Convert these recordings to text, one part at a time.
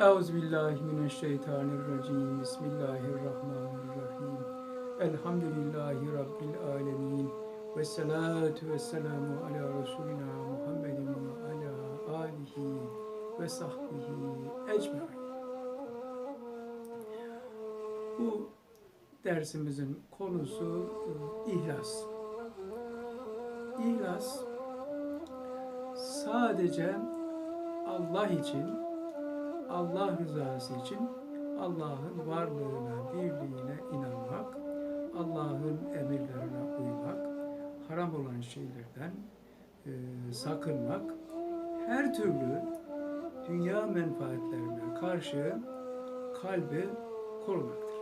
Euzubillahimineşşeytanirracim. Bismillahirrahmanirrahim. Elhamdülillahi Rabbil alemin. Ve salatu ala Resulina Muhammedin ve ala alihi ve sahbihi ecmaîn. Bu dersimizin konusu e, ihlas. İhlas sadece Allah için, Allah rızası için Allah'ın varlığına, birliğine inanmak, Allah'ın emirlerine uymak, haram olan şeylerden e, sakınmak, her türlü dünya menfaatlerine karşı kalbi korumaktır.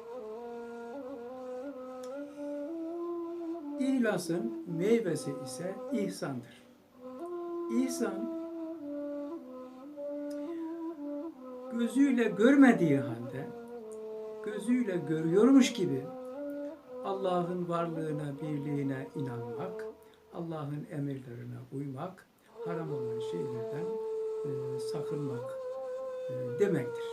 İhlasın meyvesi ise ihsandır. İhsan gözüyle görmediği halde gözüyle görüyormuş gibi Allah'ın varlığına, birliğine inanmak, Allah'ın emirlerine uymak, haram olan şeylerden e, sakınmak e, demektir.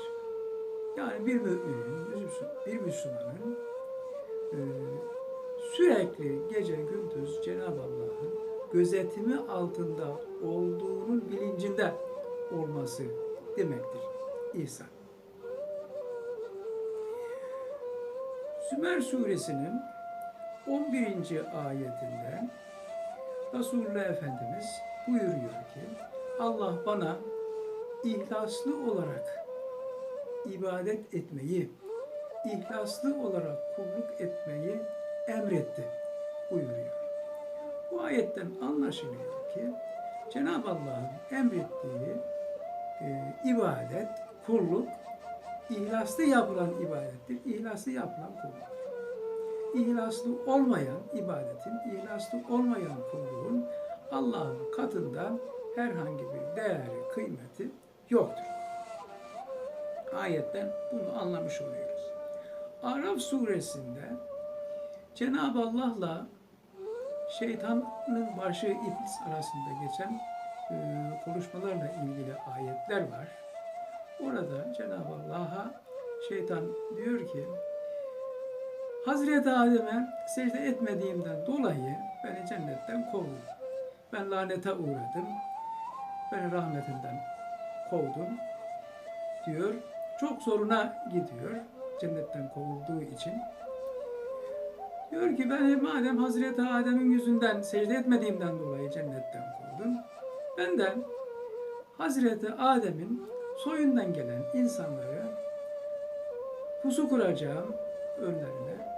Yani bir müminin, bir Müslümanın e, sürekli gece gündüz Cenab-ı Allah'ın gözetimi altında olduğunun bilincinde olması demektir ihsan. Sümer suresinin 11. ayetinde Resulullah Efendimiz buyuruyor ki Allah bana ihlaslı olarak ibadet etmeyi, ihlaslı olarak kulluk etmeyi emretti buyuruyor. Bu ayetten anlaşılıyor ki Cenab-ı Allah'ın emrettiği e, ibadet, kulluk ihlaslı yapılan ibadettir. İhlaslı yapılan kulluktur. İhlaslı olmayan ibadetin, ihlaslı olmayan kulluğun Allah'ın katında herhangi bir değeri, kıymeti yoktur. Ayetten bunu anlamış oluyoruz. Araf suresinde Cenab-ı Allah'la şeytanın başı iblis arasında geçen e, konuşmalarla ilgili ayetler var. Orada Cenab-ı Allah'a şeytan diyor ki Hazreti Adem'e secde etmediğimden dolayı beni cennetten kovdu. Ben lanete uğradım. Beni rahmetinden kovdum diyor. Çok zoruna gidiyor cennetten kovulduğu için. Diyor ki ben madem Hazreti Adem'in yüzünden secde etmediğimden dolayı cennetten kovdum. Ben de Hazreti Adem'in soyundan gelen insanları pusu kuracağım önlerine.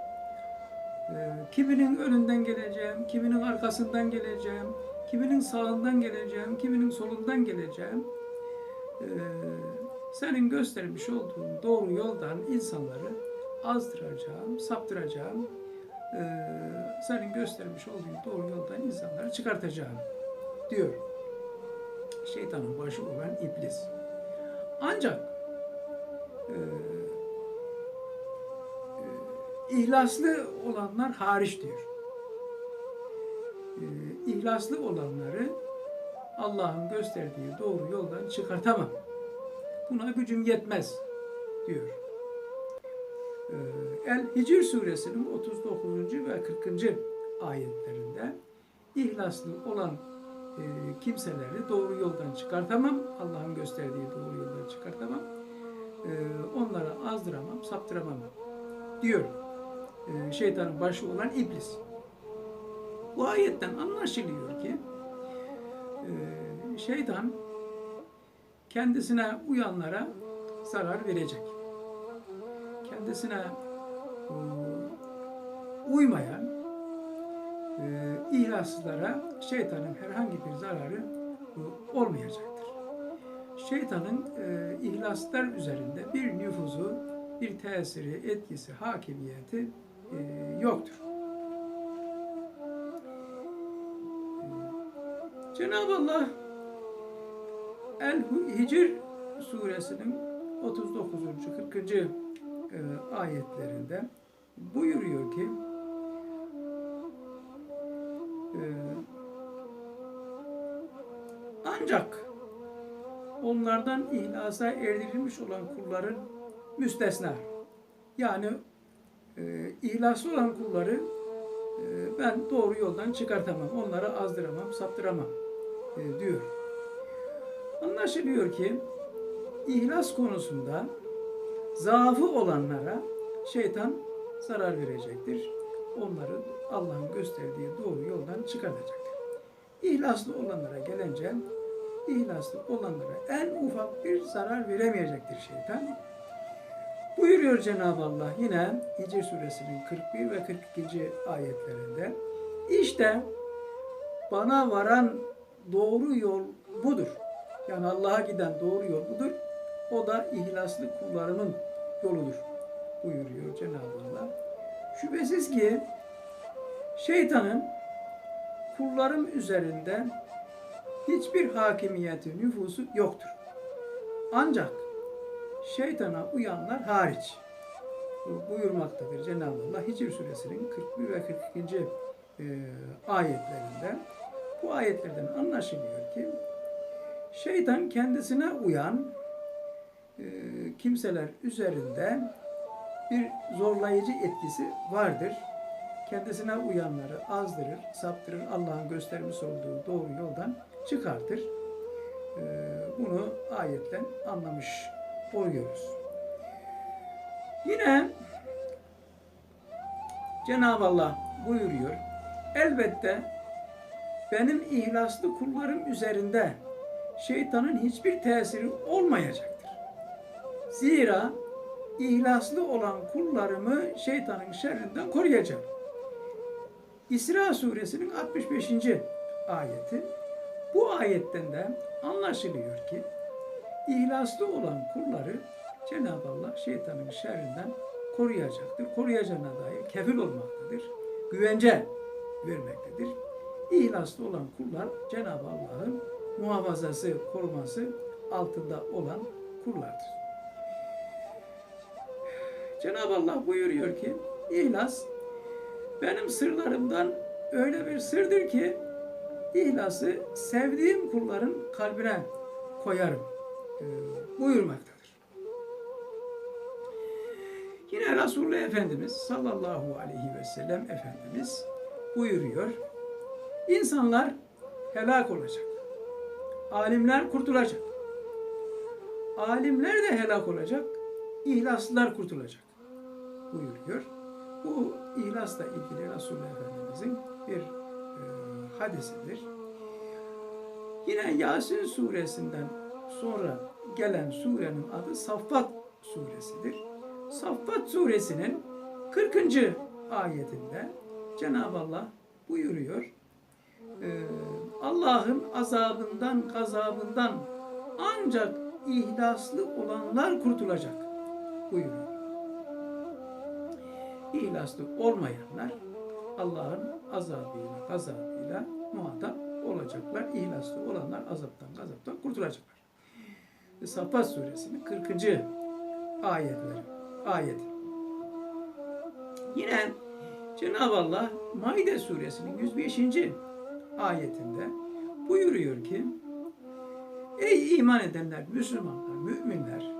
Ee, kiminin önünden geleceğim, kiminin arkasından geleceğim, kiminin sağından geleceğim, kiminin solundan geleceğim. Ee, senin göstermiş olduğun doğru yoldan insanları azdıracağım, saptıracağım. Ee, senin göstermiş olduğun doğru yoldan insanları çıkartacağım diyor. Şeytanın başı olan iblis. Ancak e, e, ihlaslı olanlar hariç diyor. E, ihlaslı olanları Allah'ın gösterdiği doğru yoldan çıkartamam. Buna gücüm yetmez diyor. E, El Hicr suresinin 39. ve 40. ayetlerinde ihlaslı olan e, kimseleri doğru yoldan çıkartamam. Allah'ın gösterdiği doğru yoldan çıkartamam. E, onlara azdıramam, saptıramam diyor. E, şeytanın başı olan iblis. Bu ayetten anlaşılıyor ki e, şeytan kendisine uyanlara zarar verecek. Kendisine e, uymayan e, ihlassızlara şeytanın herhangi bir zararı olmayacaktır. Şeytanın e, ihlaslar üzerinde bir nüfuzu, bir tesiri, etkisi, hakimiyeti e, yoktur. E, Cenab-ı Allah El-Hicr suresinin 39. 40. E, ayetlerinde buyuruyor ki ancak onlardan ihlasa erdirilmiş olan kulların müstesna. Yani e, ihlaslı olan kulları e, ben doğru yoldan çıkartamam, onları azdıramam, saptıramam e, diyor. Anlaşılıyor ki ihlas konusunda zaafı olanlara şeytan zarar verecektir. Onları Allah'ın gösterdiği doğru yoldan çıkartacaktır. İhlaslı olanlara gelince ihlaslı olanlara en ufak bir zarar veremeyecektir şeytan. Buyuruyor Cenab-ı Allah yine Hicr suresinin 41 ve 42. ayetlerinde. İşte bana varan doğru yol budur. Yani Allah'a giden doğru yol budur. O da ihlaslı kullarımın yoludur buyuruyor Cenab-ı Allah. Şüphesiz ki şeytanın kullarım üzerinde hiçbir hakimiyeti, nüfusu yoktur. Ancak şeytana uyanlar hariç Bu buyurmaktadır Cenab-ı Allah Hicr suresinin 41 ve 42. e, ayetlerinde. Bu ayetlerden anlaşılıyor ki şeytan kendisine uyan e, kimseler üzerinde bir zorlayıcı etkisi vardır. Kendisine uyanları azdırır, saptırır, Allah'ın göstermiş olduğu doğru yoldan çıkartır. E, bunu ayetten anlamış oluyoruz. Yine Cenab-ı Allah buyuruyor. Elbette benim ihlaslı kullarım üzerinde şeytanın hiçbir tesiri olmayacaktır. Zira ihlaslı olan kullarımı şeytanın şerrinden koruyacağım. İsra suresinin 65. ayeti. Bu ayetten de anlaşılıyor ki ihlaslı olan kulları Cenab-ı Allah şeytanın şerrinden koruyacaktır. Koruyacağına dair kefil olmaktadır. Güvence vermektedir. İhlaslı olan kullar Cenab-ı Allah'ın muhafazası, koruması altında olan kullardır. Cenab-ı Allah buyuruyor ki ihlas benim sırlarımdan öyle bir sırdır ki ihlası sevdiğim kulların kalbine koyarım e, buyurmaktadır. Yine Resulullah Efendimiz sallallahu aleyhi ve sellem Efendimiz buyuruyor. İnsanlar helak olacak. Alimler kurtulacak. Alimler de helak olacak. İhlaslılar kurtulacak buyuruyor. Bu ihlasla ilgili Resulullah Efendimizin bir e, hadisidir. Yine Yasin suresinden sonra gelen surenin adı Saffat suresidir. Saffat suresinin 40. ayetinde Cenab-ı Allah buyuruyor. e, Allah'ın azabından, gazabından ancak ihlaslı olanlar kurtulacak buyuruyor. İhlaslı olmayanlar Allah'ın azabıyla, gazabıyla muhatap olacaklar. İhlaslı olanlar azaptan, gazaptan kurtulacaklar. Saffat suresinin 40. ayetleri. Ayet. Yine Cenab-ı Allah Maide suresinin 105. ayetinde buyuruyor ki Ey iman edenler, Müslümanlar, müminler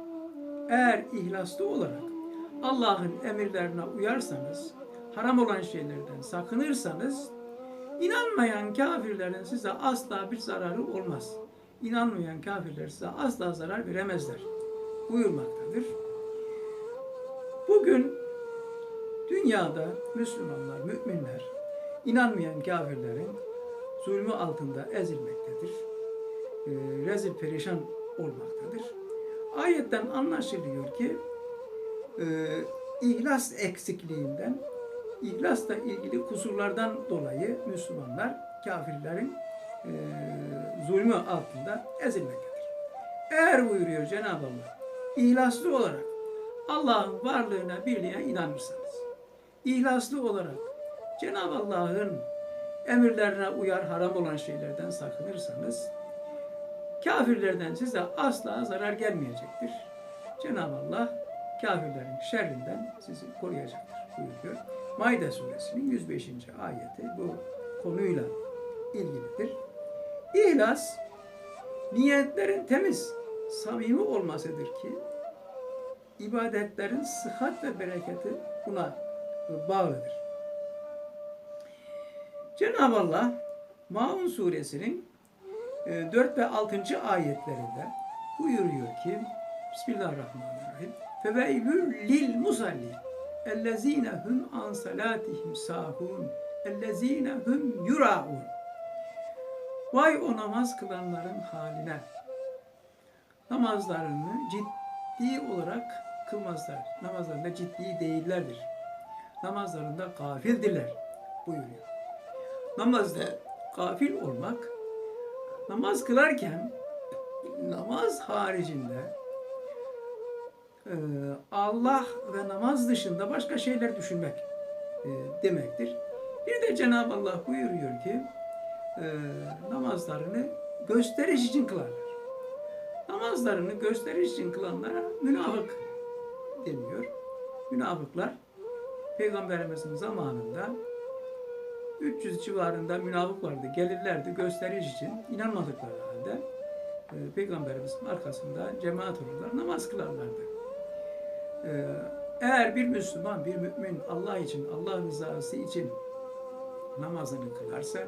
eğer ihlaslı olarak Allah'ın emirlerine uyarsanız, haram olan şeylerden sakınırsanız inanmayan kafirlerin size asla bir zararı olmaz. İnanmayan kafirler size asla zarar veremezler buyurmaktadır. Bugün dünyada Müslümanlar, müminler inanmayan kafirlerin zulmü altında ezilmektedir. E, rezil perişan olmaktadır. Ayetten anlaşılıyor ki e, ihlas eksikliğinden, ihlasla ilgili kusurlardan dolayı Müslümanlar kafirlerin e, zulmü altında ezilmektedir. Eğer buyuruyor Cenab-ı Allah, ihlaslı olarak Allah'ın varlığına, birliğine inanırsanız, ihlaslı olarak Cenab-ı Allah'ın emirlerine uyar, haram olan şeylerden sakınırsanız, kafirlerden size asla zarar gelmeyecektir. Cenab-ı Allah kafirlerin şerrinden sizi koruyacaktır buyuruyor. Maide suresinin 105. ayeti bu konuyla ilgilidir. İhlas, niyetlerin temiz samimi olmasıdır ki ibadetlerin sıhhat ve bereketi buna bağlıdır. Cenab-ı Allah Maun suresinin e, 4 ve 6. ayetlerinde buyuruyor ki Bismillahirrahmanirrahim Feveylül lil musalli ellezine hum an salatihim sahun ellezine hum yuraun Vay o namaz kılanların haline namazlarını ciddi olarak kılmazlar. Namazlarında ciddi değillerdir. Namazlarında gafildirler buyuruyor. Namazda gafil olmak, namaz kılarken namaz haricinde Allah ve namaz dışında başka şeyler düşünmek e, demektir. Bir de Cenab-ı Allah buyuruyor ki e, namazlarını gösteriş için kılarlar. Namazlarını gösteriş için kılanlara münafık deniyor. Münafıklar Peygamberimizin zamanında 300 civarında münafık vardı. Gelirlerdi gösteriş için inanmadıkları halde e, Peygamberimizin arkasında cemaat olurlar, namaz kılarlardı. E, eğer bir Müslüman, bir mümin Allah için, Allah rızası için namazını kılarsa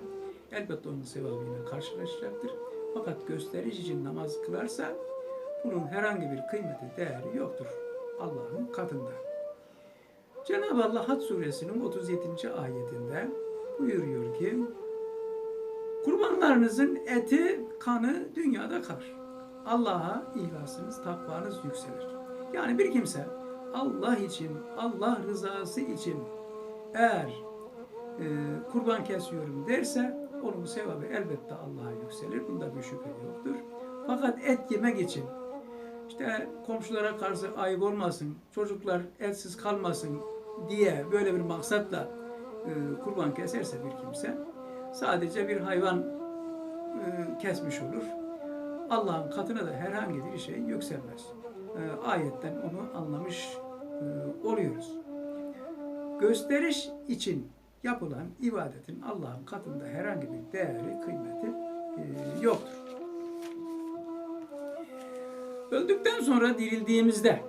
elbette onun sevabıyla karşılaşacaktır. Fakat gösteriş için namaz kılarsa bunun herhangi bir kıymeti, değeri yoktur Allah'ın katında. Cenab-ı Allah Had suresinin 37. ayetinde buyuruyor ki kurbanlarınızın eti, kanı dünyada kalır. Allah'a ihlasınız, takvanız yükselir. Yani bir kimse Allah için, Allah rızası için eğer e, kurban kesiyorum derse onun sevabı elbette Allah'a yükselir. Bunda bir şüphe yoktur. Fakat et yemek için işte komşulara karşı ayıp olmasın, çocuklar etsiz kalmasın diye böyle bir maksatla e, kurban keserse bir kimse sadece bir hayvan e, kesmiş olur. Allah'ın katına da herhangi bir şey yükselmez. E, ayetten onu anlamış oluyoruz. Gösteriş için yapılan ibadetin Allah'ın katında herhangi bir değeri, kıymeti e, yoktur. Öldükten sonra dirildiğimizde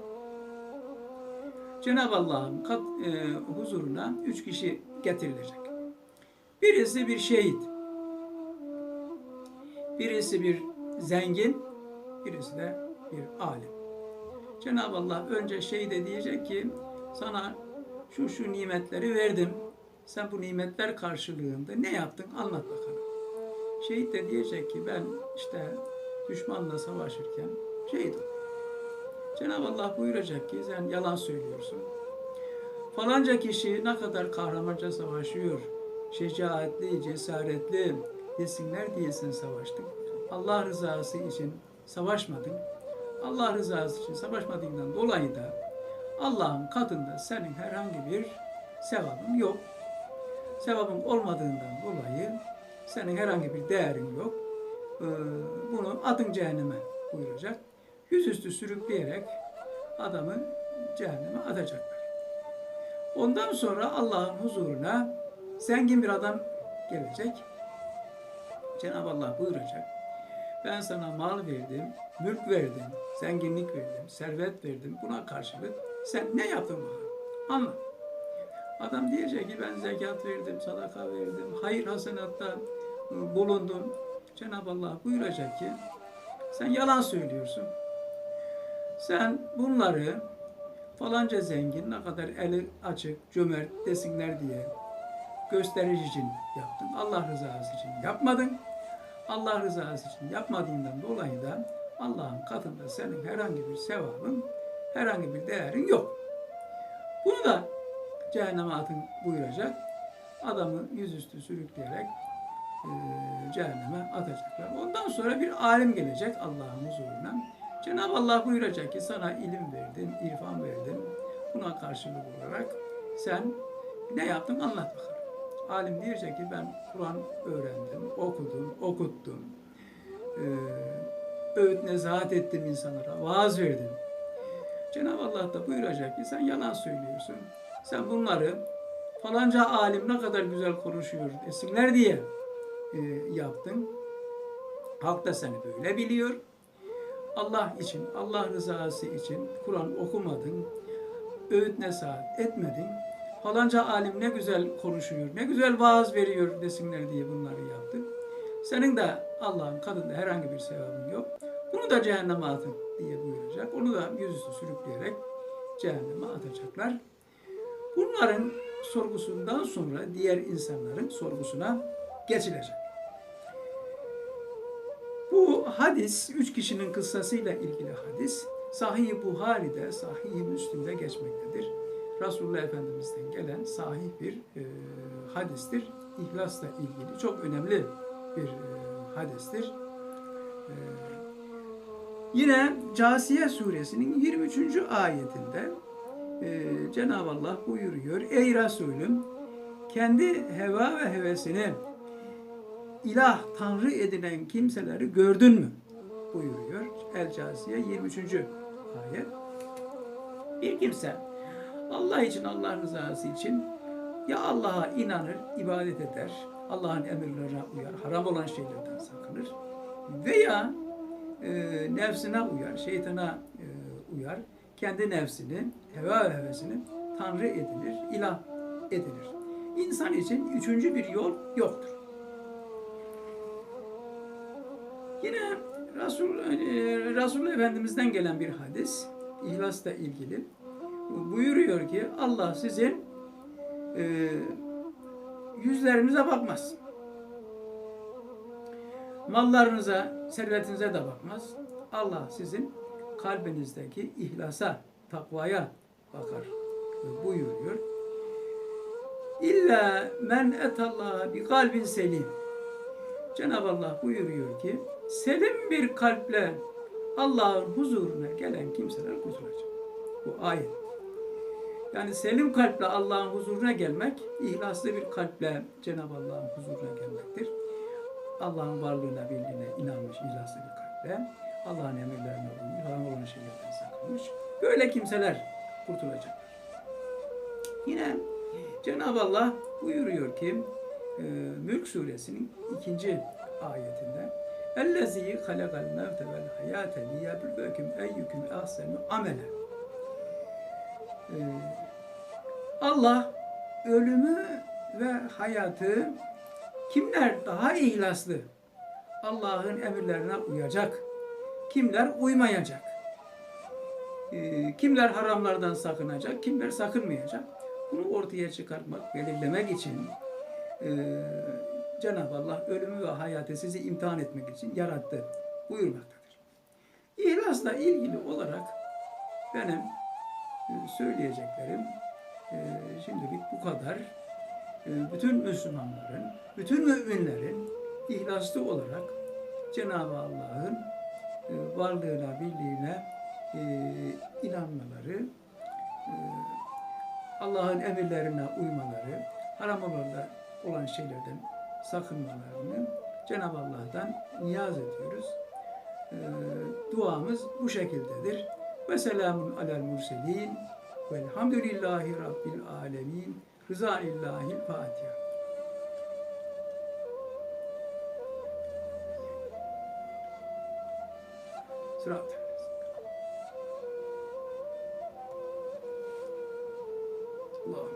Cenab-ı Allah'ın kat, e, huzuruna üç kişi getirilecek. Birisi bir şehit, birisi bir zengin, birisi de bir alim. Cenab-ı Allah önce şehide diyecek ki sana şu şu nimetleri verdim. Sen bu nimetler karşılığında ne yaptın anlat bakalım. Şehit de diyecek ki ben işte düşmanla savaşırken şehit oldum. Cenab-ı Allah buyuracak ki sen yalan söylüyorsun. Falanca kişi ne kadar kahramanca savaşıyor, şecaatli, cesaretli desinler diye sen savaştın. Allah rızası için savaşmadın. Allah rızası için savaşmadığından dolayı da Allah'ın katında senin herhangi bir sevabın yok. Sevabın olmadığından dolayı senin herhangi bir değerin yok. Ee, bunu atın cehenneme buyuracak. Yüzüstü sürükleyerek adamı cehenneme atacaklar. Ondan sonra Allah'ın huzuruna zengin bir adam gelecek. Cenab-ı Allah buyuracak. Ben sana mal verdim, mülk verdim, zenginlik verdim, servet verdim. Buna karşılık sen ne yaptın bana? Anlat. Adam diyecek ki ben zekat verdim, sadaka verdim, hayır hasenatta e, bulundum. Cenab-ı Allah buyuracak ki sen yalan söylüyorsun. Sen bunları falanca zengin ne kadar eli açık, cömert desinler diye gösteriş için yaptın. Allah rızası için yapmadın. Allah rızası için yapmadığından dolayı da Allah'ın katında senin herhangi bir sevabın, herhangi bir değerin yok. Bunu da cehenneme atın buyuracak. Adamı yüzüstü sürükleyerek e, cehenneme atacaklar. Ondan sonra bir alim gelecek Allah'ın huzuruna. Cenab-ı Allah buyuracak ki sana ilim verdim, irfan verdim. Buna karşılık olarak sen ne yaptın anlat bakalım. Alim diyecek ki ben Kur'an öğrendim, okudum, okuttum. Ee, öğüt nezahat ettim insanlara, vaaz verdim. Cenab-ı Allah da buyuracak ki sen yalan söylüyorsun. Sen bunları falanca alim ne kadar güzel konuşuyor desinler diye e, yaptın. Halk da seni böyle biliyor. Allah için, Allah rızası için Kur'an okumadın, öğüt nasihat etmedin, falanca alim ne güzel konuşuyor, ne güzel vaaz veriyor desinler diye bunları yaptın. Senin de Allah'ın katında herhangi bir sevabın yok. Bunu da cehenneme atın diye buyuracak. Onu da yüzüstü sürükleyerek cehenneme atacaklar. Bunların sorgusundan sonra diğer insanların sorgusuna geçilecek. Bu hadis, üç kişinin kıssasıyla ilgili hadis, Sahih-i Buhari'de, Sahih-i Müslim'de geçmektedir. Resulullah Efendimiz'den gelen sahih bir e, hadistir. İhlasla ilgili çok önemli bir e, hadistir. E, yine Casiye suresinin 23. ayetinde e, Cenab-ı Allah buyuruyor. Ey Resulüm kendi heva ve hevesini ilah, tanrı edinen kimseleri gördün mü? buyuruyor. El Casiye 23. ayet. Bir kimse Allah için, Allah rızası için ya Allah'a inanır, ibadet eder, Allah'ın emirlerine uyar, haram olan şeylerden sakınır veya e, nefsine uyar, şeytana e, uyar, kendi nefsini, heva ve hevesini tanrı edinir, ilah edinir. İnsan için üçüncü bir yol yoktur. Yine Resul, e, Resulullah Efendimiz'den gelen bir hadis, ihlasla ilgili. Buyuruyor ki Allah sizin e, yüzlerinize bakmaz. Mallarınıza, servetinize de bakmaz. Allah sizin kalbinizdeki ihlasa, takvaya bakar buyuruyor. İlla men etallaha bi kalbin selim. Cenab-ı Allah buyuruyor ki selim bir kalple Allah'ın huzuruna gelen kimseler kurtulacak. Bu ayet. Yani selim kalple Allah'ın huzuruna gelmek, ihlaslı bir kalple Cenab-ı Allah'ın huzuruna gelmektir. Allah'ın varlığına, birliğine inanmış ihlaslı bir kalple, Allah'ın emirlerine uymuş, haram olan şeylerden sakınmış. Böyle kimseler kurtulacaklar. Yine Cenab-ı Allah buyuruyor ki, e, Mülk suresinin ikinci ayetinde اَلَّذ۪ي خَلَقَ الْمَوْتَ وَالْحَيَاةَ لِيَبْلُوَكُمْ اَيُّكُمْ اَحْسَنُ عَمَلًا Ee, Allah ölümü ve hayatı kimler daha ihlaslı Allah'ın emirlerine uyacak, kimler uymayacak, Ee, kimler haramlardan sakınacak, kimler sakınmayacak. Bunu ortaya çıkartmak, belirlemek için e, Cenab-ı Allah ölümü ve hayatı sizi imtihan etmek için yarattı buyurmaktadır. İhlasla ilgili olarak benim e, söyleyeceklerim e, şimdilik bu kadar. E, bütün Müslümanların, bütün müminlerin ihlaslı olarak Cenab-ı Allah'ın varlığına, birliğine inanmaları, Allah'ın emirlerine uymaları, haram olan şeylerden sakınmalarını Cenab-ı Allah'tan niyaz ediyoruz. duamız bu şekildedir. Ve selamun alel murselin. Velhamdülillahi Rabbil alemin. Rıza illahil Fatiha. Sırat. Allah.